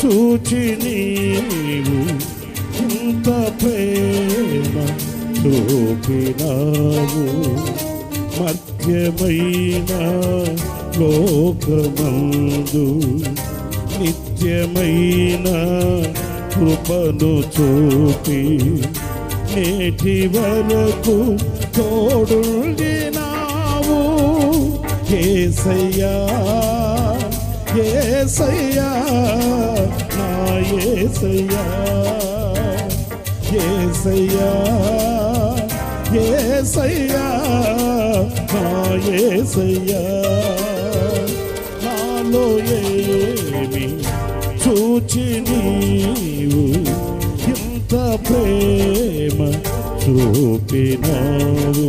చూచి నీవు ఇంత ప్రేమ చూపినావు. మధ్యమైన లోకమందు నిత్యమైన కృపను చూపి నేటి వరకు తోడుండినావు. కేసయ్యా ఏసయ్యా నా ఏసయ్యా ఏసయ్యా ఏసయ్యా నా ఏసయ్యా. నాలో ఏమి చూచి నీవు ఇంత ప్రేమ చూపినావు.